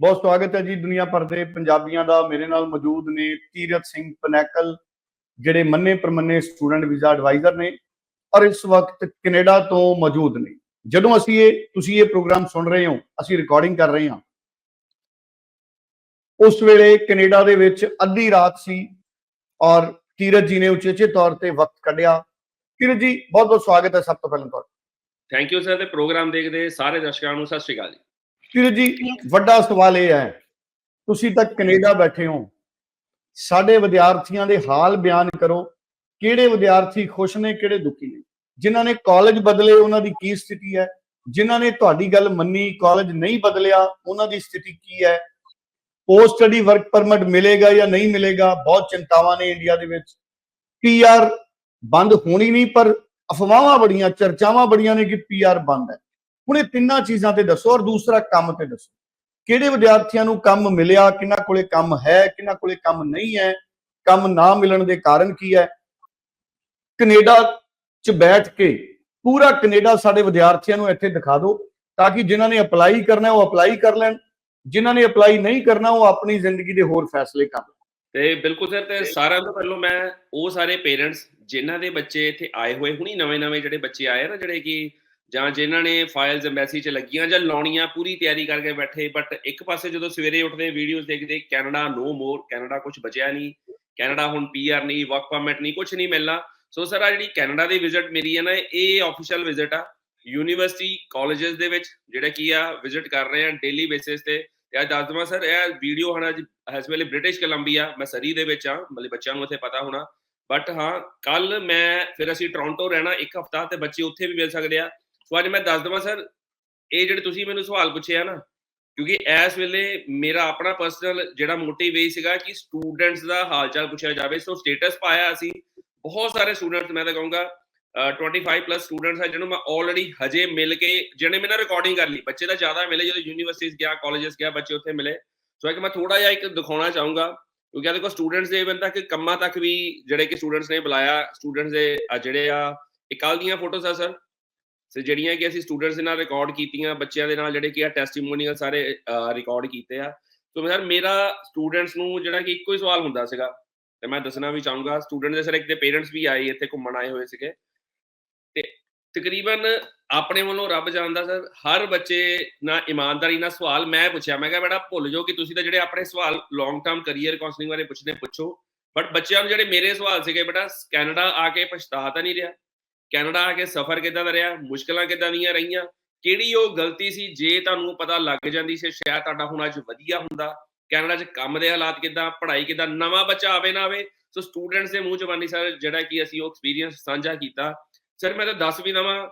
ਬਹੁਤ ਸਵਾਗਤ ਹੈ ਜੀ ਦੁਨੀਆ ਭਰ ਦੇ ਪੰਜਾਬੀਆਂ ਦਾ। ਮੇਰੇ ਨਾਲ ਮੌਜੂਦ ਨੇ ਤੀਰਤ ਸਿੰਘ ਪਨੈਕਲ, ਜਿਹੜੇ ਮੰਨੇ ਪ੍ਰਮੰਨੇ ਸਟੂਡੈਂਟ ਵੀਜ਼ਾ ਐਡਵਾਈਜ਼ਰ ਨੇ ਔਰ ਇਸ ਵਕਤ ਕੈਨੇਡਾ ਤੋਂ ਮੌਜੂਦ ਨੇ। ਜਦੋਂ ਅਸੀਂ ਇਹ, ਤੁਸੀਂ ਇਹ ਪ੍ਰੋਗਰਾਮ ਸੁਣ ਰਹੇ ਹੋ, ਅਸੀਂ ਰਿਕਾਰਡਿੰਗ ਕਰ ਰਹੇ ਹਾਂ। ਉਸ ਵੇਲੇ ਕੈਨੇਡਾ ਦੇ ਵਿੱਚ ਅੱਧੀ ਰਾਤ ਸੀ ਔਰ ਤੀਰਤ ਜੀ ਨੇ ਉਚੇਚੇ ਤੌਰ ਤੇ ਵਕਤ ਕੱਢਿਆ। ਤੀਰਤ ਜੀ ਬਹੁਤ ਬਹੁਤ ਸਵਾਗਤ ਹੈ ਸਭ ਤੋਂ ਪਹਿਲਾਂ ਤੁਹਾਡਾ। ਥੈਂਕ ਯੂ ਸਰ ਤੇ ਪ੍ਰੋਗਰਾਮ ਦੇਖਦੇ ਸਾਰੇ ਦਰਸ਼ਕਾਂ ਨੂੰ ਸਤਿ ਸ਼੍ਰੀ ਅਕਾਲ ਜੀ। ਕਿਰ ਜੀ ਵੱਡਾ ਸਵਾਲ ਇਹ ਹੈ ਤੁਸੀਂ ਤਾਂ ਕੈਨੇਡਾ ਬੈਠੇ ਹੋ। ਸਾਡੇ ਵਿਦਿਆਰਥੀਆਂ ਦੇ ਹਾਲ ਬਿਆਨ ਕਰੋ ਕਿਹੜੇ ਵਿਦਿਆਰਥੀ ਖੁਸ਼ ਨੇ ਕਿਹੜੇ ਦੁਖੀ ਨੇ? ਜਿਨ੍ਹਾਂ ਨੇ ਕਾਲਜ ਬਦਲੇ ਉਹਨਾਂ ਦੀ ਕੀ ਸਥਿਤੀ ਹੈ? ਜਿਨ੍ਹਾਂ ਨੇ ਤੁਹਾਡੀ ਗੱਲ ਮੰਨੀ ਕਾਲਜ ਨਹੀਂ ਬਦਲਿਆ ਉਹਨਾਂ ਦੀ ਸਥਿਤੀ ਕੀ ਹੈ? ਪੋਸਟ ਸਟੱਡੀ ਵਰਕ ਪਰਮਿਟ ਮਿਲੇਗਾ ਜਾਂ ਨਹੀਂ ਮਿਲੇਗਾ ਬਹੁਤ ਚਿੰਤਾਵਾਂ ਨੇ ਇੰਡੀਆ ਦੇ ਵਿੱਚ। ਪੀਆਰ ਬੰਦ ਹੋਣੀ ਨਹੀਂ ਪਰ ਅਫਵਾਹਾਂ ਬੜੀਆਂ ਚਰਚਾਵਾਂ ਬੜੀਆਂ ਨੇ ਕਿ ਪੀਆਰ ਬੰਦ ਹੈ। ਹੁਣ ਇਹ ਤਿੰਨਾਂ ਚੀਜ਼ਾਂ ਤੇ ਦੱਸੋ ਔਰ ਦੂਸਰਾ ਕੰਮ ਤੇ ਦੱਸੋ। ਕਿਹੜੇ ਵਿਦਿਆਰਥੀਆਂ ਨੂੰ ਕੰਮ ਮਿਲਿਆ ਕਿਹਨਾਂ ਕੋਲੇ ਕੰਮ ਹੈ ਕਿਹਨਾਂ ਕੋਲੇ ਕੰਮ ਨਹੀਂ ਹੈ ਕੰਮ ਨਾ ਮਿਲਣ ਦੇ ਕਾਰਨ ਕੀ ਹੈ? ਕੈਨੇਡਾ 'ਚ ਬੈਠ ਕੇ ਪੂਰਾ ਕੈਨੇਡਾ ਸਾਡੇ ਵਿਦਿਆਰਥੀਆਂ ਨੂੰ ਇੱਥੇ ਦਿਖਾ ਦਿਓ ਤਾਂ ਕਿ ਜਿਨ੍ਹਾਂ ਨੇ ਅਪਲਾਈ ਕਰਨਾ ਉਹ ਅਪਲਾਈ ਕਰ ਲੈਣ ਜਿਨ੍ਹਾਂ ਨੇ ਅਪਲਾਈ ਨਹੀਂ ਕਰਨਾ ਉਹ ਆਪਣੀ ਜ਼ਿੰਦਗੀ ਦੇ ਹੋਰ ਫੈਸਲੇ ਕਰ ਲੈਣ। ਤੇ ਬਿਲਕੁਲ ਸਰ ਤੇ ਸਾਰਿਆਂ ਤੋਂ ਪਹਿਲਾਂ ਮੈਂ ਉਹ ਸਾਰੇ ਪੇਰੈਂਟਸ ਜਿਨ੍ਹਾਂ ਦੇ ਬੱਚੇ ਇੱਥੇ ਆਏ ਹੋਏ ਹੁਣੀ ਨਵੇਂ-ਨਵੇਂ ਜਿਹੜੇ ਬੱਚੇ ਆਏ ਨਾ ਜਿਹੜੇ ਕਿ ਜਾਂ ਜਿਨ੍ਹਾਂ ਨੇ ਫਾਈਲਸ ਐਮਬੈਸੀ 'ਚ ਲੱਗੀਆਂ ਜਾਂ ਲਾਉਣੀਆਂ, ਪੂਰੀ ਤਿਆਰੀ ਕਰਕੇ ਬੈਠੇ ਬਟ ਇੱਕ ਪਾਸੇ ਜਦੋਂ ਸਵੇਰੇ ਉੱਠਦੇ ਵੀਡੀਓਜ਼ ਦੇਖਦੇ ਕੈਨੇਡਾ ਨੋ ਮੋਰ ਕੈਨੇਡਾ ਕੁਝ ਬਚਿਆ ਨਹੀਂ ਕੈਨੇਡਾ ਹੁਣ ਪੀਆਰ ਨਹੀਂ ਵਰਕ ਪਰਮਿਟ ਨਹੀਂ ਕੁਝ ਨਹੀਂ ਮਿਲਣਾ। ਸੋ ਸਰ ਆ ਜਿਹੜੀ ਕੈਨੇਡਾ ਦੀ ਵਿਜ਼ਿਟ ਮੇਰੀ ਹੈ ਨਾ, ਇਹ ਆਫੀਸ਼ੀਅਲ ਵਿਜ਼ਿਟ ਆ ਯੂਨੀਵਰਸਿਟੀ ਕਾਲਜਸ ਦੇ ਵਿੱਚ, ਜਿਹੜਾ ਕੀ ਆ ਵਿਜ਼ਿਟ ਕਰ ਰਹੇ ਆ ਡੇਲੀ ਬੇਸਿਸ ਤੇ। ਤੇ ਅੱਜ ਦੱਸ ਦਵਾਂ ਸਰ ਇਹ ਵੀਡੀਓ ਹਣਾ ਇਸ ਵੇਲੇ ਬ੍ਰਿਟਿਸ਼ ਕੋਲੰਬੀਆ ਮੈਂ ਸਰੀ ਦੇ ਵਿੱਚ ਆ ਮਤਲਬ ਬੱਚਿਆਂ ਨੂੰ ਇੱਥੇ ਪਤਾ ਹੋਣਾ। ਬਟ ਹਾਂ ਕੱਲ ਮੈਂ, ਫਿਰ ਅਸੀਂ ਟੋਰਾਂਟੋ ਰਹਿਣਾ ਇੱਕ ਹਫਤਾ, ਤੇ ਬੱਚੇ ਉੱਥੇ ਵੀ ਮਿਲ ਸਕਦੇ ਆ। ਸੋ ਅੱਜ ਮੈਂ ਦੱਸ ਦਵਾਂ ਸਰ, ਇਹ ਜਿਹੜੇ ਤੁਸੀਂ ਮੈਨੂੰ ਸਵਾਲ ਪੁੱਛਿਆ ਨਾ, ਕਿਉਂਕਿ ਇਸ ਵੇਲੇ ਮੇਰਾ ਆਪਣਾ ਪਰਸਨਲ ਜਿਹੜਾ ਮੋਟਿਵ ਇਹ ਸੀਗਾ ਕਿ ਸਟੂਡੈਂਟਸ ਦਾ ਹਾਲਚਾਲ ਪੁੱਛਿਆ ਜਾਵੇ। ਸੋ ਸਟੇਟਸ ਪਾਇਆ ਅਸੀਂ, ਬਹੁਤ ਸਾਰੇ ਸਟੂਡੈਂਟਸ ਮੈਂ ਤਾਂ ਕਹੂੰਗਾ 25 ਪਲੱਸ ਸਟੂਡੈਂਟਸ ਆ ਜਿਹਨੂੰ ਮੈਂ ਆਲਰੇਡੀ ਹਜੇ ਮਿਲ ਕੇ, ਜਿਹਨੇ ਮੇਰੇ ਨਾਲ ਰਿਕਾਰਡਿੰਗ ਕਰ ਲਈ। ਬੱਚੇ ਤਾਂ ਜ਼ਿਆਦਾ ਮਿਲੇ ਜਦੋਂ ਯੂਨੀਵਰਸਿਟੀਜ਼ ਗਿਆ ਕਾਲਜਸ ਗਿਆ, ਬੱਚੇ ਉੱਥੇ ਮਿਲੇ। ਸੋ ਇੱਕ ਮੈਂ ਥੋੜਾ ਜਿਹਾ ਇੱਕ ਦਿਖਾਉਣਾ ਚਾਹੂੰਗਾ, ਕਿਉਂਕਿ ਇਹਦੇ ਕੋਲ ਸਟੂਡੈਂਟਸ ਦੇ ਇਵਨ ਤੱਕ, ਕੰਮਾਂ ਤੱਕ ਵੀ ਜਿਹੜੇ ਕਿ ਸਟੂਡੈਂਟਸ ਨੇ ਬੁਲਾਇਆ ਸਟੂਡੈਂਟਸ ਦੇ ਜਿਹੜੇ ਆ, ਇਹ ਕੱਲ ਦੀਆਂ ਫੋਟੋਸ ਆ ਸਰ। ਸੋ ਜਿਹੜੀਆਂ ਕਿ ਅਸੀਂ ਸਟੂਡੈਂਟਸ ਦੇ ਨਾਲ ਰਿਕਾਰਡ ਕੀਤੀਆਂ, ਬੱਚਿਆਂ ਦੇ ਨਾਲ ਜਿਹੜੇ ਕਿ ਆ ਟੈਸਟੀਮੋਨੀਅਲ ਸਾਰੇ ਰਿਕਾਰਡ ਕੀਤੇ ਆ। ਸੋ ਮੈਂ ਸਰ ਮੇਰਾ ਸਟੂਡੈਂਟਸ ਨੂੰ ਜਿਹੜਾ ਕਿ ਇੱਕੋ ਹੀ ਸਵਾਲ ਹੁੰਦਾ ਸੀਗਾ। ਤੇ ਮੈਂ ਦੱਸਣਾ ਵੀ ਚਾਹੂੰਗਾ ਸਟੂਡੈਂਟ ਦੇ ਸਰ ਇੱਕ ਦੇ ਪੇਰੈਂਟਸ ਵੀ ਆਏ, ਇੱਥੇ ਘੁੰਮਣ ਆਏ ਹੋਏ ਸੀਗੇ। ਤੇ ਤਕਰੀਬਨ ਆਪਣੇ ਵੱਲੋਂ ਰੱਬ ਜਾਣਦਾ ਸਰ ਹਰ ਬੱਚੇ ਨਾਲ ਇਮਾਨਦਾਰੀ ਨਾਲ ਸਵਾਲ ਮੈਂ ਪੁੱਛਿਆ। ਮੈਂ ਕਿਹਾ ਬੇਟਾ ਭੁੱਲ ਜਾਓ ਕਿ ਤੁਸੀਂ ਤਾਂ ਜਿਹੜੇ ਆਪਣੇ ਸਵਾਲ ਲੌਂਗ ਟਰਮ ਕੈਰੀਅਰ ਕਾਉਂਸਲਿੰਗ ਬਾਰੇ ਪੁੱਛਦੇ, ਪੁੱਛੋ। ਬਟ ਬੱਚਿਆਂ ਨੂੰ ਜਿਹੜੇ ਮੇਰੇ ਸਵਾਲ ਸੀਗੇ, ਬੇਟਾ, ਕੈਨੇਡਾ ਆ ਕੇ ਪਛਤਾ ਤਾਂ ਨਹੀਂ ਰਿਹਾ। ਕੈਨੇਡਾ ਆ ਕੇ ਸਫ਼ਰ ਕਿੱਦਾਂ ਦਾ ਰਿਹਾ? ਮੁਸ਼ਕਲਾਂ ਕਿੱਦਾਂ ਦੀਆਂ ਰਹੀਆਂ? ਕਿਹੜੀ ਉਹ ਗਲਤੀ ਸੀ ਜੇ ਤੁਹਾਨੂੰ ਪਤਾ ਲੱਗ ਜਾਂਦੀ ਸੀ, ਸ਼ਾਇਦ ਤੁਹਾਡਾ ਹੁਣ ਅੱਜ ਵਧੀਆ ਹੁੰਦਾ? ਕੈਨੇਡਾ 'ਚ ਕੰਮ ਦੇ ਹਾਲਾਤ ਕਿੱਦਾਂ? ਪੜ੍ਹਾਈ ਕਿੱਦਾਂ? ਨਵਾਂ ਬੱਚਾ ਆਵੇ ਨਾ ਆਵੇ? ਸੋ ਸਟੂਡੈਂਟਸ ਦੇ ਮੂੰਹ ਜ਼ਬਾਨੀ ਸਰ ਜਿਹੜਾ ਕਿ ਅਸੀਂ ਉਹ ਐਕਸਪੀਰੀਅੰਸ ਸਾਂਝਾ ਕੀਤਾ। ਸਰ ਮੈਂ ਤਾਂ ਦੱਸ ਵੀ ਦਵਾਂ,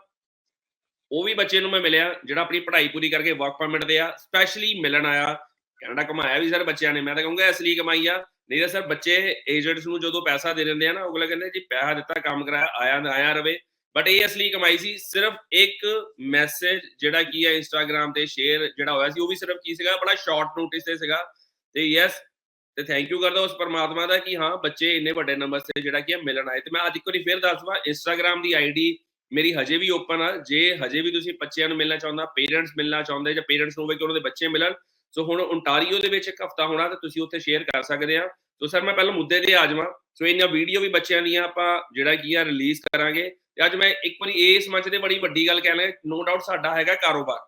ਉਹ ਵੀ ਬੱਚੇ ਨੂੰ ਮੈਂ ਮਿਲਿਆ, ਜਿਹੜਾ ਆਪਣੀ ਪੜ੍ਹਾਈ ਪੂਰੀ ਕਰਕੇ ਵਰਕ ਪਰਮਿਟ ਦੇ ਆ ਸਪੈਸ਼ਲੀ ਮਿਲਣ ਆਇਆ। ਕੈਨੇਡਾ ਕਮਾਇਆ ਵੀ ਸਰ ਬੱਚਿਆਂ ਨੇ, ਮੈਂ ਤਾਂ ਕਹੂੰਗਾ ਇਸ ਲਈ ਕਮਾਈ ਆ। ਨਹੀਂ ਤਾਂ ਸਰ ਬੱਚੇ ਏਜੰਟਸ ਨੂੰ ਜਦੋਂ ਪੈਸਾ ਦੇ ਦਿੰਦੇ ਆ ਨਾ ਉਹ ਕਹਿੰਦੇ ਜੀ ਪੈਸਾ ਦਿੱਤਾ, ਕੰਮ ਕਰਾਇਆ, ਆਇਆ ਨਾ, ਆਇਆ ਰਵੇ। ਬਟ ਇਹ ਅਸਲੀ ਕਮਾਈ ਸੀ, ਸਿਰਫ ਇੱਕ ਮੈਸੇਜ ਜਿਹੜਾ ਕੀ ਹੈ ਇੰਸਟਾਗ੍ਰam ਤੇ ਸ਼ੇਅਰ ਜਿਹੜਾ ਹੋਇਆ ਸੀ, ਉਹ ਵੀ ਸਿਰਫ ਕੀ ਸੀਗਾ? ਬੜਾ ਸ਼ਾਰਟ ਨੋਟਿਸ ਤੇ ਸੀਗਾ। ਤੇ ਯੈਸ ਤੇ ਥੈਂਕ ਯੂ ਕਰਦਾ ਉਸ ਪਰਮਾਤਮਾ ਦਾ ਕਿ ਹਾਂ, ਬੱਚੇ ਇੰਨੇ ਵੱਡੇ ਨੰਬਰ ਤੇ ਜਿਹੜਾ ਕੀ ਮਿਲਣ ਆਏ। ਤੇ ਮੈਂ ਅੱਜ ਇੱਕ ਵਾਰੀ ਫੇਰ ਦੱਸਵਾ ਇੰਸਟਾਗ੍ਰam ਦੀ ਆਈਡੀ ਮੇਰੀ ਹਜੇ ਵੀ ਓਪਨ ਆ। ਜੇ ਹਜੇ ਵੀ ਤੁਸੀਂ ਬੱਚਿਆਂ ਨੂੰ ਮਿਲਣਾ ਚਾਹੁੰਦਾ ਪੇਰੈਂਟਸ ਮਿਲਣਾ ਚਾਹੁੰਦੇ, ਜਾਂ ਪੇਰੈਂਟਸ ਨੂੰ ਹੋਵੇ ਕਿ ਉਹਨਾਂ ਦੇ ਬੱਚੇ ਮਿਲਣ, ਸੋ ਹੁਣ ਓਨਟਾਰੀਓ ਦੇ ਵਿੱਚ ਇੱਕ ਹਫਤਾ ਹੋਣਾ, ਤੇ ਤੁਸੀਂ ਉੱਥੇ ਸ਼ੇਅਰ ਕਰ ਸਕਦੇ ਆ। ਸੋ ਸਰ, ਮੈਂ ਪਹਿਲਾਂ ਮੁੱਦੇ ਤੇ ਆ ਜਾਵਾਂ। ਸੋ ਇਹਨਾਂ ਵੀਡੀਓ ਵੀ ਬੱਚਿਆਂ ਦੀਆਂ ਆਪਾਂ ਜਿਹੜਾ ਕੀ ਆ ਰਿਲੀਜ਼ ਕਰਾਂਗੇ। ਤੇ ਅੱਜ ਮੈਂ ਇੱਕ ਵਾਰੀ ਇਸ ਮੰਚ ਤੇ ਬੜੀ ਵੱਡੀ ਗੱਲ ਕਹਿਣਾ ਨੋ ਡਾਊਟ ਸਾਡਾ ਹੈਗਾ ਕਾਰੋਬਾਰ।